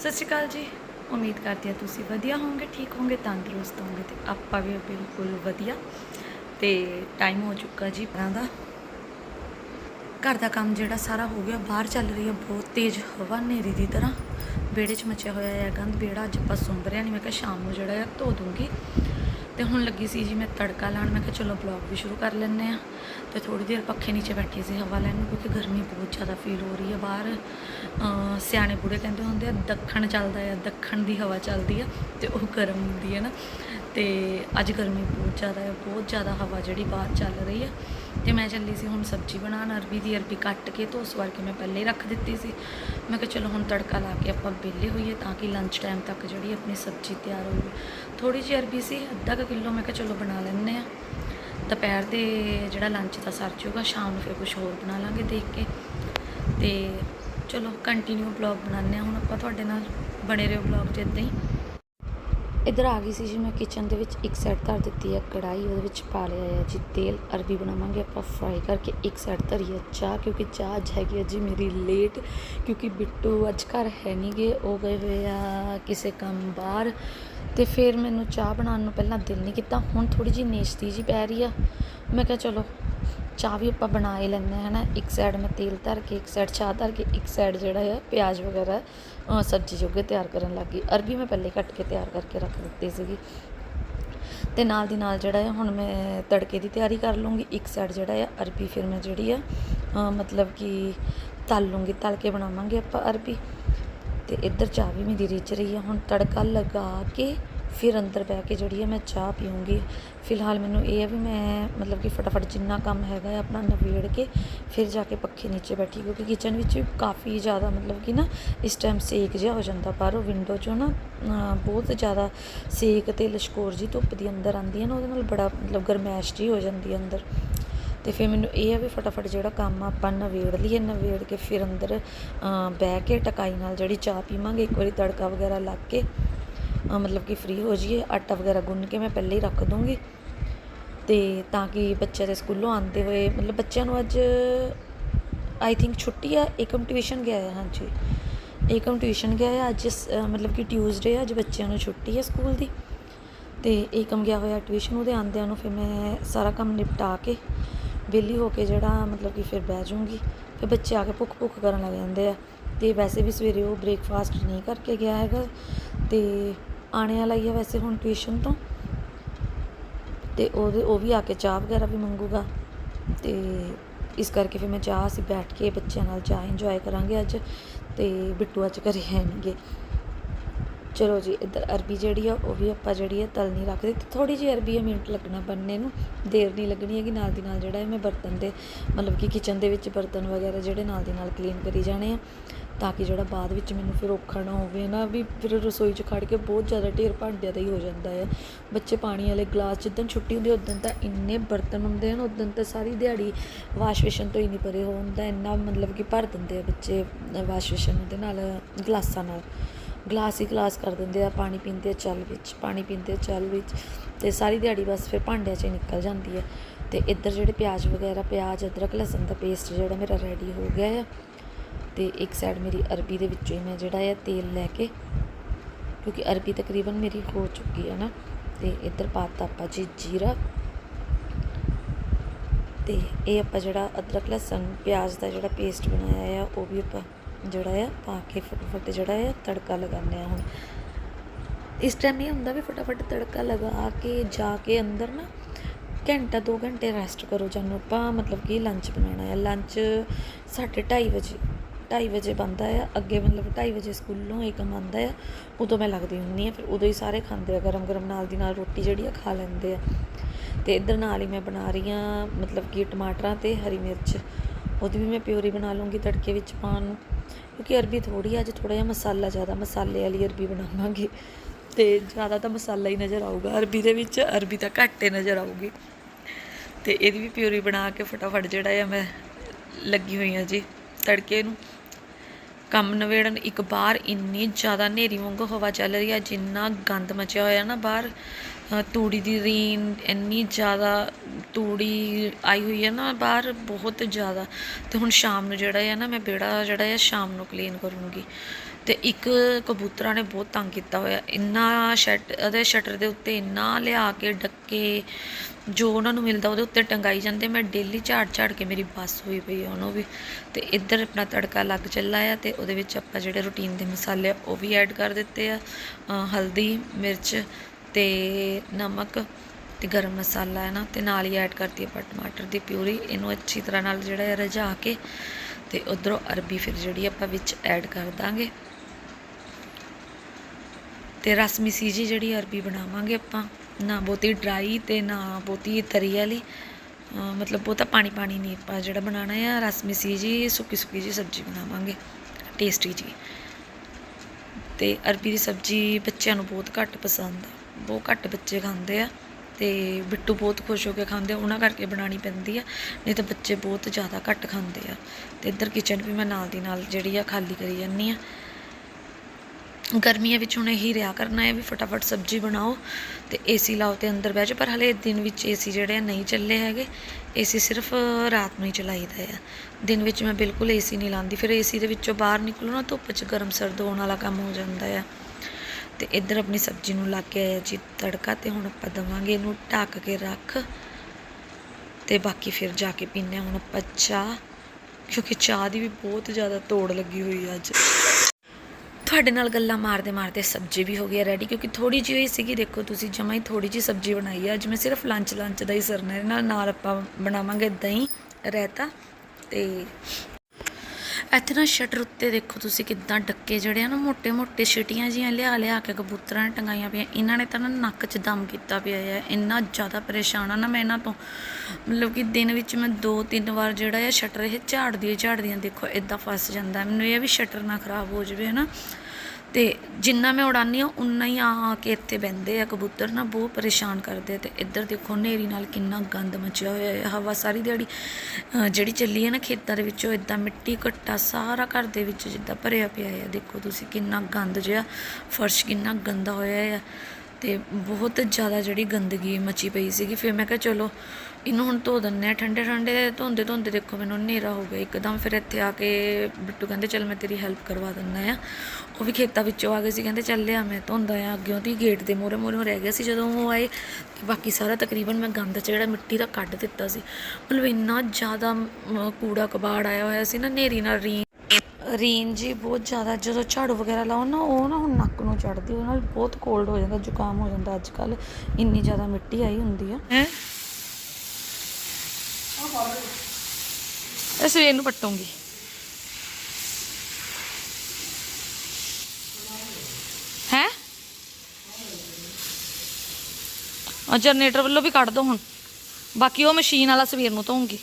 ਸਤਿ ਸ਼੍ਰੀ ਅਕਾਲ ਜੀ। ਉਮੀਦ ਕਰਦੀ ਹਾਂ ਤੁਸੀਂ ਵਧੀਆ ਹੋਵੋਗੇ, ਠੀਕ ਹੋਵੋਗੇ, ਤੰਦਰੁਸਤ ਹੋਵੋਗੇ ਤੇ ਆਪਾਂ ਵੀ ਬਿਲਕੁਲ ਵਧੀਆ। ਤੇ ਟਾਈਮ ਹੋ ਚੁੱਕਾ ਜੀ ਪਰਾਂ ਦਾ। ਘਰ ਦਾ ਕੰਮ ਜਿਹੜਾ ਸਾਰਾ ਹੋ ਗਿਆ, ਬਾਹਰ ਚੱਲ ਰਹੀ ਹੈ ਬਹੁਤ ਤੇਜ਼ ਹਵਾ ਹਨੇਰੀ ਦੀ ਤਰ੍ਹਾਂ। ਵਿਹੜੇ 'ਚ ਮਚਿਆ ਹੋਇਆ ਹੈ ਗੰਦ ਵਿਹੜਾ ਅੱਜ ਆਪਾਂ ਸੁੰਬਰਿਆ ਨਹੀਂ ਮੈਂ ਕਿਹਾ ਸ਼ਾਮ ਨੂੰ ਜਿਹੜਾ ਹੈ ਧੋ ਦੂੰਗੀ। ਤੇ ਹੁਣ ਲੱਗੀ ਸੀ ਜੀ ਮੈਂ ਤੜਕਾ ਲਾਉਣ, ਮੈਂ ਕਿਹਾ ਚਲੋ ਬਲੌਗ ਵੀ ਸ਼ੁਰੂ ਕਰ ਲੈਂਦੇ ਆ ਤੇ ਥੋੜੀ ਦੇਰ ਪੱਖੇ ਨੀਚੇ ਬੈਠੀ ਸੀ ਹਵਾ ਲੈਣ ਨੂੰ ਕਿਉਂਕਿ ਗਰਮੀ ਬਹੁਤ ਜ਼ਿਆਦਾ ਫੀਲ ਹੋ ਰਹੀ ਹੈ ਬਾਹਰ। ਸਿਆਣੇ ਬੁੜੇ ਕਹਿੰਦੇ ਹੁੰਦੇ ਆ, ਦੱਖਣ ਚੱਲਦਾ ਆ, ਦੱਖਣ ਦੀ ਹਵਾ ਚੱਲਦੀ ਆ ਤੇ ਉਹ ਗਰਮ ਹੁੰਦੀ ਹੈ ਨਾ। ਤੇ ਅੱਜ ਗਰਮੀ ਬਹੁਤ ਜ਼ਿਆਦਾ ਹੈ, ਬਹੁਤ ਜ਼ਿਆਦਾ ਹਵਾ ਜਿਹੜੀ ਬਾਹਰ ਚੱਲ ਰਹੀ ਹੈ। ਤੇ ਮੈਂ ਚੱਲੀ ਸੀ ਹੁਣ ਸਬਜ਼ੀ ਬਣਾਉਣ, ਅਰਬੀ ਦੀ ਅਰਬੀ ਕੱਟ ਕੇ ਧੋ ਸਵਾਰ ਕੇ ਮੈਂ ਪਹਿਲੇ ਹੀ ਰੱਖ ਦਿੱਤੀ ਸੀ। ਮੈਂ ਕਿਹਾ ਚਲੋ ਹੁਣ ਤੜਕਾ ਲਾ ਕੇ ਆਪਾਂ ਵਿਹਲੇ ਹੋਈਏ ਤਾਂ ਕਿ ਲੰਚ ਟਾਈਮ ਤੱਕ ਜਿਹੜੀ ਆਪਣੀ ਸਬਜ਼ੀ ਤਿਆਰ ਹੋਵੇ। ਥੋੜੀ ਜਿਹੀ ਅਰਬੀ ਸੀ, ਅੱਧਾ ਕੁ ਕਿਲੋ ਮੈਂ ਕਿਹਾ ਚਲੋ ਬਣਾ ਲੈਂਦੇ ਆ ਦੁਪਹਿਰ ਦੇ ਜਿਹੜਾ ਲੰਚ ਦਾ ਸਰ ਜਾਊਗਾ ਸ਼ਾਮ ਨੂੰ ਫਿਰ ਕੁਝ ਹੋਰ ਬਣਾ ਲਾਂਗੇ ਦੇਖ ਕੇ। ਤੇ ਚਲੋ ਕੰਟੀਨਿਊ ਬਲੌਗ ਬਣਾਉਂਦੇ ਹਾਂ, ਹੁਣ ਆਪਾਂ ਤੁਹਾਡੇ ਨਾਲ ਬਣੇ ਰਹੋ ਬਲੌਗ 'ਚ ਇੱਦਾਂ ਹੀ। ਇੱਧਰ ਆ ਗਈ ਸੀ ਜੀ, ਮੈਂ ਕਿਚਨ ਦੇ ਵਿੱਚ ਇੱਕ ਸਾਈਡ ਧਰ ਦਿੱਤੀ ਹੈ ਕੜਾਈ ਉਹਦੇ ਵਿੱਚ ਪਾ ਲਿਆ ਹੈ ਜੀ, ਤੇਲ, ਅਰਬੀ ਬਣਾਵਾਂਗੇ, ਆਪਾਂ ਫਰਾਈ ਕਰਕੇ ਇੱਕ ਸਾਈਡ ਧਰੀ ਹੈ ਚਾਹ, ਕਿਉਂਕਿ ਚਾਹ ਅੱਜ ਹੈਗੀ ਹੈ ਜੀ ਮੇਰੀ ਲੇਟ ਕਿਉਂਕਿ ਬਿੱਟੂ ਅੱਜ ਘਰ ਹੈ ਨਹੀਂਗੇ ਉਹ ਗਏ ਹੋਏ ਆ ਕਿਸੇ ਕੰਮ ਬਾਹਰ ਤੇ ਫਿਰ ਮੈਨੂੰ ਚਾਹ ਬਣਾਉਣ ਨੂੰ ਪਹਿਲਾਂ ਦਿਲ ਨਹੀਂ ਕੀਤਾ, ਹੁਣ ਥੋੜੀ ਜਿਹੀ ਨੇਸ਼ਤੀ ਜੀ ਪੈ ਰਹੀ ਆ, ਮੈਂ ਕਿਹਾ ਚਲੋ ਚਾਹ ਵੀ ਆਪਾਂ ਬਣਾ ਹੀ ਲੈਂਦੇ ਹਾਂ ਨਾ ਇੱਕ ਸਾਈਡ ਮੈਂ ਤੇਲ ਧਰ ਕੇ, ਇੱਕ ਸਾਈਡ ਚਾਹ ਧਰ ਕੇ, ਇੱਕ ਸਾਈਡ ਜਿਹੜਾ ਹੈ ਪਿਆਜ਼ ਵਗੈਰਾ ਸਬਜ਼ੀ ਜੋਗੇ ਤਿਆਰ ਕਰਨ ਲੱਗੀ ਅਰਬੀ ਮੈਂ ਪਹਿਲੇ ਕੱਟ ਕੇ ਤਿਆਰ ਕਰਕੇ ਰੱਖ ਦਿੱਤੀ ਸੀਗੀ। ਤੇ ਨਾਲ ਦੀ ਨਾਲ ਜਿਹੜਾ ਹੈ ਹੁਣ ਮੈਂ ਤੜਕੇ ਦੀ ਤਿਆਰੀ ਕਰ ਲੂੰਗੀ। ਇੱਕ ਸਾਈਡ ਜਿਹੜਾ ਹੈ ਅਰਬੀ ਫਿਰ ਮੈਂ ਜਿਹੜੀ ਆ ਮਤਲਬ ਕਿ ਤਲ ਲੂੰਗੀ। ਤਲ ਕੇ ਬਣਾਵਾਂਗੇ ਆਪਾਂ ਅਰਬੀ। ਤੇ ਇੱਧਰ ਚਾਹ ਵੀ ਮੇਰੀ ਰਿੱਝ ਰਹੀ ਹੈ ਹੁਣ ਤੜਕਾ ਲਗਾ ਕੇ ਫਿਰ ਅੰਦਰ ਬਹਿ ਕੇ ਜਿਹੜੀ ਹੈ ਮੈਂ ਚਾਹ ਪੀਉਂਗੀ ਫਿਲਹਾਲ ਮੈਨੂੰ ਇਹ ਹੈ ਵੀ ਮੈਂ ਮਤਲਬ ਕਿ ਫਟਾਫਟ ਜਿੰਨਾ ਕੰਮ ਹੈਗਾ ਹੈ ਆਪਣਾ ਨਵੇੜ ਕੇ ਫਿਰ ਜਾ ਕੇ ਪੱਖੇ ਨੀਚੇ ਬੈਠੀ ਕਿਉਂਕਿ ਕਿਚਨ ਵਿੱਚ ਵੀ ਕਾਫੀ ਜ਼ਿਆਦਾ ਮਤਲਬ ਕਿ ਨਾ ਇਸ ਟਾਈਮ ਸੇਕ ਜਿਹਾ ਹੋ ਜਾਂਦਾ ਬਾਹਰੋਂ ਵਿੰਡੋ 'ਚੋਂ ਨਾ ਬਹੁਤ ਜ਼ਿਆਦਾ ਸੇਕ ਤੇ ਲਸ਼ਕੋਰ ਜੀ ਧੁੱਪ ਦੀ ਅੰਦਰ ਆਉਂਦੀ ਹੈ ਨਾ ਉਹਦੇ ਨਾਲ ਬੜਾ ਮਤਲਬ ਗਰਮੈਸ਼ ਜੀ ਹੋ ਜਾਂਦੀ ਹੈ ਅੰਦਰ। ਤੇ ਫਿਰ ਮੈਨੂੰ ਇਹ ਆ ਵੀ ਫਟਾਫਟ ਜਿਹੜਾ ਕੰਮ ਆਪਾਂ ਨਵੇੜ ਲਈਏ ਨਵੇੜ ਕੇ ਫਿਰ ਅੰਦਰ ਬਹਿ ਕੇ ਟਕਾਈ ਨਾਲ ਜਿਹੜੀ ਚਾਹ ਪੀਵਾਂਗੇ, ਇੱਕ ਵਾਰੀ ਤੜਕਾ ਵਗੈਰਾ ਲੱਗ ਕੇ ਮਤਲਬ ਕਿ ਫ੍ਰੀ ਹੋ ਜਾਈਏ, ਆਟਾ ਵਗੈਰਾ ਗੁੰਨ ਕੇ ਮੈਂ ਪਹਿਲੇ ਹੀ ਰੱਖ ਦੂੰਗੀ। ਤੇ ਤਾਂ ਕਿ ਬੱਚੇ ਦੇ ਸਕੂਲੋਂ ਆਉਂਦੇ ਹੋਏ, ਮਤਲਬ ਬੱਚਿਆਂ ਨੂੰ ਅੱਜ ਆਈ ਥਿੰਕ ਛੁੱਟੀ ਆ ਏਕਮ ਟਿਊਸ਼ਨ ਗਿਆ ਹੈ ਹਾਂਜੀ। ਏਕਮ ਟਿਊਸ਼ਨ ਗਿਆ ਹੈ ਅੱਜ ਮਤਲਬ ਕਿ ਟਿਊਜ਼ਡੇ ਆ, ਅੱਜ ਬੱਚਿਆਂ ਨੂੰ ਛੁੱਟੀ ਹੈ ਸਕੂਲ ਦੀ। ਤੇ ਏਕਮ ਗਿਆ ਹੋਇਆ ਟਿਊਸ਼ਨ ਉਹਦੇ ਆਉਂਦਿਆਂ ਨੂੰ ਫਿਰ ਮੈਂ ਸਾਰਾ ਕੰਮ ਨਿਪਟਾ ਕੇ ਵਿਹਲੀ ਹੋ ਕੇ ਜਿਹੜਾ ਮਤਲਬ ਕਿ ਫਿਰ ਬਹਿ ਜਾਊਂਗੀ। ਫਿਰ ਬੱਚੇ ਆ ਕੇ ਭੁੱਖ ਭੁੱਖ ਕਰਨ ਲੱਗ ਜਾਂਦੇ ਆ। ਤੇ ਵੈਸੇ ਵੀ ਸਵੇਰੇ ਉਹ ਬ੍ਰੇਕਫਾਸਟ ਨਹੀਂ ਕਰਕੇ ਗਿਆ ਹੈਗਾ। ਤੇ ਆਣੇ ਵਾਲਾ ਹੀ ਆ ਵੈਸੇ ਹੁਣ ਟਿਊਸ਼ਨ ਤੋਂ। ਤੇ ਉਹਦੇ ਉਹ ਵੀ ਆ ਕੇ ਚਾਹ ਵਗੈਰਾ ਵੀ ਮੰਗੂਗਾ। ਤੇ ਇਸ ਕਰਕੇ ਫਿਰ ਮੈਂ ਚਾਹ ਅਸੀਂ ਬੈਠ ਕੇ ਬੱਚਿਆਂ ਨਾਲ ਚਾਹ ਇੰਜੋਏ ਕਰਾਂਗੇ ਅੱਜ। ਤੇ ਬਿੱਟੂ ਅੱਜ ਘਰੇ ਹੈ ਨਹੀਂਗੇ ਚਲੋ ਜੀ, ਇੱਧਰ ਅਰਬੀ ਜਿਹੜੀ ਆ, ਉਹ ਵੀ ਆਪਾਂ ਜਿਹੜੀ ਹੈ ਤਲਨੀ ਰੱਖ ਦਿੱਤੀ ਥੋੜੀ ਜਿਹੀ ਅਰਬੀ ਆ, ਮਿੰਟ ਲੱਗਣਾ ਬਣਨੇ ਨੂੰ। ਦੇਰ ਨਹੀਂ ਲੱਗਣੀ ਹੈਗੀ, ਨਾਲ ਦੀ ਨਾਲ ਜਿਹੜਾ ਮੈਂ ਬਰਤਨ ਦੇ, ਮਤਲਬ ਕਿ ਕਿਚਨ ਦੇ ਵਿੱਚ ਬਰਤਨ ਵਗੈਰਾ ਜਿਹੜੇ ਨਾਲ ਦੀ ਨਾਲ ਕਲੀਨ ਕਰੀ ਜਾਣੇ ਆ, ਤਾਂ ਕਿ ਜਿਹੜਾ ਬਾਅਦ ਵਿੱਚ ਮੈਨੂੰ ਫਿਰ ਔਖਾ ਨਾ ਹੋਵੇ ਨਾ, ਵੀ ਫਿਰ ਰਸੋਈ 'ਚ ਖੜ ਕੇ ਬਹੁਤ ਜ਼ਿਆਦਾ ਢੇਰ ਭਾਂਡਿਆਂ ਦਾ ਹੀ ਹੋ ਜਾਂਦਾ ਹੈ ਬੱਚੇ ਪਾਣੀ ਵਾਲੇ ਗਲਾਸ ਜਿੱਦਣ ਛੁੱਟੀ ਹੁੰਦੀ ਉਦੋਂ ਤਾਂ ਇੰਨੇ ਬਰਤਨ ਹੁੰਦੇ ਹਨ ਉਦੋਂ ਤਾਂ ਸਾਰੀ ਦਿਹਾੜੀ ਵਾਸ਼ ਵੇਸ਼ਨ ਤੋਂ ਹੀ ਨਹੀਂ ਪਰੇ ਹੋ ਹੁੰਦਾ, ਇੰਨਾ ਮਤਲਬ ਕਿ ਭਰ ਦਿੰਦੇ ਆ ਬੱਚੇ ਵਾਸ਼ ਵੇਸ਼ਨ ਦੇ ਨਾਲ, ਗਲਾਸਾਂ ਨਾਲ। ਗਲਾਸ ਹੀ ਗਲਾਸ ਕਰ ਦਿੰਦੇ ਆ, ਪਾਣੀ ਪੀਂਦੇ ਚੱਲ ਵਿੱਚ, ਪਾਣੀ ਪੀਂਦੇ ਚੱਲ ਵਿੱਚ ਤੇ ਸਾਰੀ ਦਿਹਾੜੀ ਬਸ ਫਿਰ ਭਾਂਡਿਆਂ 'ਚ ਹੀ ਨਿਕਲ ਜਾਂਦੀ ਹੈ ਤੇ ਇੱਧਰ ਜਿਹੜੇ ਪਿਆਜ਼ ਵਗੈਰਾ, ਪਿਆਜ਼, ਅਦਰਕ, ਲਸਣ ਦਾ ਪੇਸਟ ਜਿਹੜਾ ਮੇਰਾ ਰੈਡੀ ਹੋ ਗਿਆ ਹੈ ਤੇ ਇੱਕ ਸਾਈਡ ਮੇਰੀ ਅਰਬੀ ਦੇ ਵਿੱਚੋਂ ਹੀ ਮੈਂ ਜਿਹੜਾ ਹੈ ਤੇਲ ਲੈ ਕੇ, ਕਿਉਂਕਿ ਅਰਬੀ ਤਕਰੀਬਨ ਮੇਰੀ ਹੋ ਚੁੱਕੀ ਹੈ ਨਾ, ਤੇ ਇੱਧਰ ਪਾਤਾ ਆਪਾਂ ਜੀ ਜੀਰਾ ਤੇ ਇਹ ਆਪਾਂ ਜਿਹੜਾ ਅਦਰਕ, ਲਸਣ, ਪਿਆਜ਼ ਦਾ ਜਿਹੜਾ ਪੇਸਟ ਬਣਾਇਆ ਆ, ਉਹ ਵੀ ਆਪਾਂ ਜਿਹੜਾ ਆ, ਪਾ ਕੇ ਫਟਾਫਟ ਜਿਹੜਾ ਆ, ਤੜਕਾ ਲਗਾਉਂਦੇ ਆ ਹੁਣ। ਇਸ ਟਾਈਮ ਇਹ ਹੁੰਦਾ ਵੀ ਫਟਾਫਟ ਤੜਕਾ ਲਗਾ ਕੇ ਜਾ ਕੇ ਅੰਦਰ ਨਾ ਘੰਟਾ 2 ਘੰਟੇ ਰੈਸਟ ਕਰੋ ਜਾਨੂੰ। ਆਪਾਂ ਮਤਲਬ ਕਿ ਲੰਚ ਬਣਾਉਣਾ ਹੈ ਲੰਚ 2:30 ਵਜੇ 2:30 ਵਜੇ ਬੰਦਾ ਆ। ਅੱਗੇ ਮਤਲਬ 2:30 ਵਜੇ ਸਕੂਲੋਂ ਇਹ ਕੰਮ ਆਉਂਦਾ ਆ। ਉਦੋਂ ਮੈਂ ਲੱਗਦੀ ਹੁੰਦੀ ਆ, ਫਿਰ ਉਦੋਂ ਹੀ ਸਾਰੇ ਖਾਂਦੇ ਆ। ਗਰਮ ਗਰਮ ਨਾਲ ਦੀ ਨਾਲ ਰੋਟੀ ਜਿਹੜੀ ਆ ਖਾ ਲੈਂਦੇ ਆ। ਤੇ ਇੱਧਰ ਨਾਲ ਹੀ ਮੈਂ ਬਣਾ ਰਹੀ ਆ, ਮਤਲਬ ਕਿ ਟਮਾਟਰਾਂ ਤੇ ਹਰੀ ਮਿਰਚ। ਉਹਦੀ ਵੀ ਮੈਂ ਪਿਊਰੀ ਬਣਾ ਲੂੰਗੀ ਤੜਕੇ ਵਿੱਚ ਪਾਉਣ ਨੂੰ। ਕਿਉਂਕਿ ਅਰਬੀ ਥੋੜੀ ਅੱਜ ਥੋੜਾ ਜਿਹਾ ਮਸਾਲਾ ਜ਼ਿਆਦਾ, ਮਸਾਲੇ ਵਾਲੀ ਅਰਬੀ ਬਣਾਵਾਂਗੇ। ਤੇ ਜ਼ਿਆਦਾ ਤਾਂ ਮਸਾਲਾ ਹੀ ਨਜ਼ਰ ਆਊਗਾ। ਅਰਬੀ ਦੇ ਵਿੱਚ ਅਰਬੀ ਤਾਂ ਘੱਟ ਹੀ ਨਜ਼ਰ ਆਊਗੀ। ਤੇ ਇਹਦੀ ਵੀ ਪਿਊਰੀ ਬਣਾ ਕੇ ਫਟਾਫਟ ਜਿਹੜਾ ਆ ਮੈਂ ਲੱਗੀ ਹੋਈ ਆ ਜੀ ਤੜਕੇ ਨੂੰ। ਕੰਮ ਨਵੇੜਨ ਇੱਕ ਬਾਹਰ ਇੰਨੀ ਜ਼ਿਆਦਾ ਹਨੇਰੀ ਵਾਂਗੂ ਹਵਾ ਚੱਲ ਰਹੀ ਆ, ਜਿੰਨਾ ਗੰਦ ਮਚਿਆ ਹੋਇਆ ਨਾ ਬਾਹਰ ਤੂੜੀ ਦੀ ਰੀਨ ਇੰਨੀ ਜ਼ਿਆਦਾ ਤੂੜੀ ਆਈ ਹੋਈ ਹੈ ਨਾ ਬਾਹਰ, ਬਹੁਤ ਜ਼ਿਆਦਾ। ਤੇ ਹੁਣ ਸ਼ਾਮ ਨੂੰ ਜਿਹੜਾ ਹੈ ਨਾ, ਮੈਂ ਬੇੜਾ ਜਿਹੜਾ ਹੈ ਸ਼ਾਮ ਨੂੰ ਕਲੀਨ ਕਰੂੰਗੀ। ਤੇ ਇੱਕ ਕਬੂਤਰਾਂ ਨੇ ਬਹੁਤ ਤੰਗ ਕੀਤਾ ਹੋਇਆ। ਇੰਨਾ ਸ਼ਟ, ਉਹਦੇ ਸ਼ਟਰ ਦੇ ਉੱਤੇ ਇੰਨਾ ਲਿਆ ਕੇ ਡੱਕੇ, ਜੋ ਉਹਨਾਂ ਨੂੰ ਮਿਲਦਾ ਉਹਦੇ ਉੱਤੇ ਟੰਗਾਈ ਜਾਂਦੇ। ਮੈਂ ਡੇਲੀ ਝਾੜ ਝਾੜ ਕੇ ਮੇਰੀ ਬੱਸ ਹੋਈ ਪਈ ਆ ਉਹਨੂੰ ਵੀ। ਤੇ ਇੱਧਰ ਆਪਣਾ ਤੜਕਾ ਲੱਗ ਚੱਲਾ ਆ ਤੇ ਉਹਦੇ ਵਿੱਚ ਆਪਾਂ ਜਿਹੜੇ ਰੂਟੀਨ ਦੇ ਮਸਾਲੇ ਆ, ਉਹ ਵੀ ਐਡ ਕਰ ਦਿੱਤੇ ਆ। ਹਲਦੀ, ਮਿਰਚ ਤੇ ਨਮਕ ਤੇ ਗਰਮ ਮਸਾਲਾ ਹੈ ਨਾ, ਤੇ ਨਾਲ ਹੀ ਐਡ ਕਰਤੀ ਆਪਾਂ ਟਮਾਟਰ ਦੀ ਪਿਊਰੀ। ਇਹਨੂੰ ਅੱਛੀ ਤਰ੍ਹਾਂ ਨਾਲ ਜਿਹੜਾ ਹੈ ਰਝਾ ਕੇ ਤੇ ਉਧਰੋਂ ਅਰਬੀ ਫਿਰ ਜਿਹੜੀ ਆਪਾਂ ਵਿੱਚ ਐਡ ਕਰ ਦਾਂਗੇ। ਤੇ ਰਸਮੀ ਸੀਜੀ ਜਿਹੜੀ ਅਰਬੀ ਬਣਾਵਾਂਗੇ ਆਪਾਂ, ਨਾ ਬਹੁਤੀ ਡਰਾਈ ਤੇ ਨਾ ਬਹੁਤੀ ਤਰੀ ਵਾਲੀ। ਮਤਲਬ ਬਹੁਤਾ ਪਾਣੀ ਪਾਣੀ ਨਹੀਂ ਆਪਾਂ ਜਿਹੜਾ ਬਣਾਉਣਾ ਆ ਰਸਮੀ ਸੀਜੀ ਸੁੱਕੀ ਸੁੱਕੀ ਜੀ ਸਬਜ਼ੀ ਬਣਾਵਾਂਗੇ। ਟੇਸਟੀ ਜੀ। ਤੇ ਅਰਬੀ ਦੀ ਸਬਜ਼ੀ ਬੱਚਿਆਂ ਨੂੰ ਬਹੁਤ ਘੱਟ ਪਸੰਦ ਆ। ਬਹੁਤ ਘੱਟ ਬੱਚੇ ਖਾਂਦੇ ਆ ਤੇ ਬਿੱਟੂ ਬਹੁਤ ਖੁਸ਼ ਹੋ ਕੇ ਖਾਂਦੇ ਆ, ਉਹਨਾਂ ਕਰਕੇ ਬਣਾਉਣੀ ਪੈਂਦੀ ਆ, ਨਹੀਂ ਤਾਂ ਬੱਚੇ ਬਹੁਤ ਜ਼ਿਆਦਾ ਘੱਟ ਖਾਂਦੇ ਆ। ਤੇ ਇੱਧਰ ਕਿਚਨ ਵੀ ਮੈਂ ਨਾਲ ਦੀ ਨਾਲ ਜਿਹੜੀ ਆ ਖਾਲੀ ਕਰੀ ਜਾਂਦੀ ਆ। ਗਰਮੀਆਂ ਵਿੱਚ ਹੁਣ ਇਹੀ ਰਿਆ ਕਰਨਾ ਹੈ ਵੀ ਫਟਾਫਟ ਸਬਜ਼ੀ ਬਣਾਓ ਤੇ ਏਸੀ ਲਾਓ ਤੇ ਅੰਦਰ ਬਹਿ ਜਾਓ, ਪਰ ਹਲੇ ਦਿਨ ਵਿੱਚ ਏਸੀ ਜਿਹੜੇ ਆ ਨਹੀਂ ਚੱਲੇ ਹੈਗੇ। ਏਸੀ ਸਿਰਫ ਰਾਤ ਨੂੰ ਹੀ ਚਲਾਈਦਾ ਆ। ਦਿਨ ਵਿੱਚ ਮੈਂ ਬਿਲਕੁਲ ਏਸੀ ਨਹੀਂ ਲਾਉਂਦੀ ਫਿਰ ਏਸੀ ਦੇ ਵਿੱਚੋਂ ਬਾਹਰ ਨਿਕਲੋ ਨਾ, ਧੁੱਪ 'ਚ ਗਰਮ ਸਰਦ ਹੋਣ ਵਾਲਾ ਕੰਮ ਹੋ ਜਾਂਦਾ ਆ। ਤੇ ਇੱਧਰ ਆਪਣੀ ਸਬਜ਼ੀ ਨੂੰ ਲਾ ਕੇ ਆਇਆ ਜੀ ਤੜਕਾ ਤੇ ਹੁਣ ਆਪਾਂ ਦਵਾਂਗੇ ਇਹਨੂੰ ਢੱਕ ਕੇ ਰੱਖ ਤੇ ਬਾਕੀ ਫਿਰ ਜਾ ਕੇ ਪੀਨੇ ਹੁਣ ਆਪਾਂ ਚਾਹ, ਕਿਉਂਕਿ ਚਾਹ ਦੀ ਵੀ ਬਹੁਤ ਜ਼ਿਆਦਾ ਤੋੜ ਲੱਗੀ ਹੋਈ ਅੱਜ। ਤੁਹਾਡੇ ਨਾਲ ਗੱਲਾਂ ਮਾਰਦੇ ਮਾਰਦੇ ਸਬਜ਼ੀ ਵੀ ਹੋ ਗਈ ਰੈਡੀ ਕਿਉਂਕਿ ਥੋੜੀ ਜਿਹੀ ਹੋਈ ਸੀਗੀ। ਦੇਖੋ ਤੁਸੀਂ ਜਮਾਂ ਹੀ ਥੋੜੀ ਜਿਹੀ ਸਬਜ਼ੀ ਬਣਾਈ ਹੈ ਅੱਜ ਮੈਂ ਸਿਰਫ ਲੰਚ ਲੰਚ ਦਾ ਹੀ ਸਰਨਾ। ਇਹਦੇ ਨਾਲ ਨਾਲ ਆਪਾਂ ਬਣਾਵਾਂਗੇ ਦਹੀਂ, ਰਾਇਤਾ ਤੇ ਇੱਥੇ ਨਾ ਸ਼ਟਰ ਉੱਤੇ ਦੇਖੋ ਤੁਸੀਂ ਕਿੱਦਾਂ ਡੱਕੇ ਜਿਹੜੇ ਆ ਨਾ ਮੋٹے-ਮੋٹے ਛਿਟੀਆਂ ਜੀਆਂ ਲਿਆ ਲਿਆ ਕੇ ਕਬੂਤਰਾਂ ਨੇ ਟੰਗਾਈਆਂ ਪਈਆਂ। ਇਹਨਾਂ ਨੇ ਤਾਂ ਨਾ ਨੱਕ 'ਚ ਦਮ ਕੀਤਾ ਪਿਆ ਹੈ ਇੰਨਾ ਜ਼ਿਆਦਾ ਪਰੇਸ਼ਾਨ ਆ ਨਾ ਮੈਂ ਇਹਨਾਂ ਤੋਂ। ਮਤਲਬ ਕਿ ਦਿਨ ਵਿੱਚ ਮੈਂ ਦੋ ਤਿੰਨ ਵਾਰ ਜਿਹੜਾ ਆ ਸ਼ਟਰ ਇਹ ਝਾੜਦੀ ਝਾੜਦੀਆਂ ਦੇਖੋ ਇਦਾਂ ਫਸ ਜਾਂਦਾ। ਮੈਨੂੰ ਇਹ ਵੀ ਸ਼ਟਰ ਨਾ ਖਰਾਬ ਹੋ ਜਵੇ, ਹਨਾ। ਤੇ ਜਿੰਨਾ ਮੈਂ ਉਡਾਨੀ ਆ ਉਨਾ ਹੀ ਆ ਆ ਕੇ ਇੱਥੇ ਬਹਿੰਦੇ ਆ। ਕਬੂਤਰ ਨਾ ਬਹੁਤ ਪਰੇਸ਼ਾਨ ਕਰਦੇ ਆ ਤੇ ਇੱਧਰ ਦੇਖੋ, ਹਨੇਰੀ ਨਾਲ ਕਿੰਨਾ ਗੰਦ ਮਚਿਆ ਹੋਇਆ ਹੈ। ਹਵਾ ਸਾਰੀ ਦਿਹਾੜੀ ਜਿਹੜੀ ਚੱਲੀ ਹੈ ਨਾ ਖੇਤਾਂ ਦੇ ਵਿੱਚੋਂ ਇਦਾਂ ਮਿੱਟੀ ਘੱਟਾ ਸਾਰਾ ਘਰ ਦੇ ਵਿੱਚ ਜਿੱਦਾਂ ਭਰਿਆ ਪਿਆ ਹੈ। ਦੇਖੋ ਤੁਸੀਂ ਕਿੰਨਾ ਗੰਦ ਜਿਹਾ, ਫਰਸ਼ ਕਿੰਨਾ ਗੰਦਾ ਹੋਇਆ ਹੈ। ਤੇ ਬਹੁਤ ਜ਼ਿਆਦਾ ਜਿਹੜੀ ਗੰਦਗੀ ਮਚੀ ਪਈ ਸੀਗੀ। ਫਿਰ ਮੈਂ ਕਿਹਾ, ਚਲੋ, ਇਹਨੂੰ ਹੁਣ ਧੋ ਦਿੰਨੇ ਆ ਠੰਡੇ ਠੰਡੇ ਧੋਂਦੇ ਧੋਂਦੇ ਦੇਖੋ, ਮੈਨੂੰ ਹਨੇਰਾ ਹੋ ਗਿਆ ਇੱਕਦਮ। ਫਿਰ ਇੱਥੇ ਆ ਕੇ ਬਿੱਟੂ ਕਹਿੰਦੇ, ਚੱਲ ਮੈਂ ਤੇਰੀ ਹੈਲਪ ਕਰਵਾ ਦਿੰਦਾ ਆ ਉਹ ਵੀ ਖੇਤਾਂ ਵਿੱਚੋਂ ਆ ਗਏ ਸੀ। ਕਹਿੰਦੇ, ਚੱਲ ਲਿਆ, ਮੈਂ ਧੋਂਦਾ ਆ ਅੱਗਿਓਂ ਦੀ ਗੇਟ ਦੇ ਮੂਹਰੇ ਮੂਹਰੇ ਰਹਿ ਗਿਆ ਸੀ। ਜਦੋਂ ਉਹ ਆਏ ਬਾਕੀ ਸਾਰਾ ਤਕਰੀਬਨ ਮੈਂ ਗੰਦ ਚ ਜਿਹੜਾ ਮਿੱਟੀ ਦਾ ਕੱਢ ਦਿੱਤਾ ਸੀ। ਮਤਲਬ ਇੰਨਾ ਜ਼ਿਆਦਾ ਕੂੜਾ ਕਬਾੜ ਆਇਆ ਹੋਇਆ ਸੀ ਨਾ, ਹਨੇਰੀ ਨਾਲ ਰੀ ਰੀਨ ਜੀ ਬਹੁਤ ਜ਼ਿਆਦਾ, ਜਦੋਂ ਝਾੜੂ ਵਗੈਰਾ ਲਾਓ ਨਾ, ਉਹ ਨਾ ਹੁਣ ਨੱਕ ਨੂੰ ਚੜਦੀ ਉਹ ਨਾਲ ਬਹੁਤ ਕੋਲਡ ਹੋ ਜਾਂਦਾ, ਜ਼ੁਕਾਮ ਹੋ ਜਾਂਦਾ ਅੱਜ ਕੱਲ ਇੰਨੀ ਜ਼ਿਆਦਾ ਮਿੱਟੀ ਆਈ ਹੁੰਦੀ ਆ। ਹੈ? ਇਹ ਸਵੇਰ ਨੂੰ ਪੱਟੂਗੀ। ਹੈ? ਆ ਜਨਰੇਟਰ ਵੱਲੋਂ ਵੀ ਕੱਢ ਦੋ ਹੁਣ। ਬਾਕੀ ਉਹ ਮਸ਼ੀਨ ਵਾਲਾ ਸਵੇਰ ਨੂੰ ਧੋਉਂਗੀ